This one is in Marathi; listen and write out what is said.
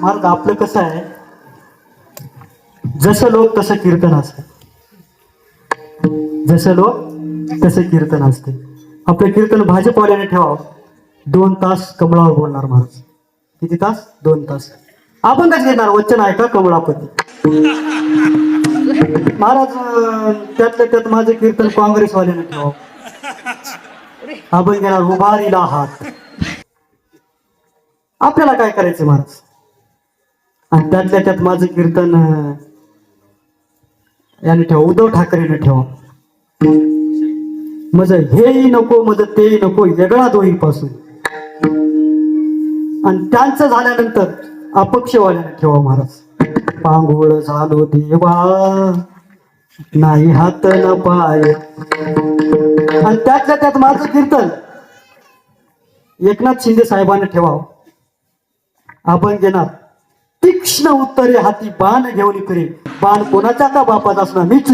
महाराज आपलं कसं आहे? जसं लोक तसं कीर्तन असतं. जसं लोक तसं कीर्तन असते. आपलं कीर्तन भाजपवाल्याने ठेवावं. दोन तास कमळावर बोलणार महाराज किती तास? दोन तास. आपण कसं घेणार वचन आहे का कमळापती. महाराज त्यातल्या त्यात माझं कीर्तन काँग्रेसवाल्याने ठेवावं. आपण घेणार उभारीला हात. आपल्याला काय करायचं महाराज? आणि त्यातल्या त्यात माझं कीर्तन याने ठेवा. उद्धव ठाकरेने ठेवा. मज हेही नको मज तेही नको वेगळा दोही पासून आणि त्यांचं झाल्यानंतर अपक्षवाल्याने ठेवा महाराज. पांगोळ झालो देवा नाही हात न पाय. आणि त्यातल्या त्यात माझं कीर्तन. एकनाथ शिंदे साहेबांना ठेवावं आपण घेणार. तीक्ष्ण उत्तरे हाती बाण घेऊन करे बाण कोणाचा का बापाचा असणार? मीच.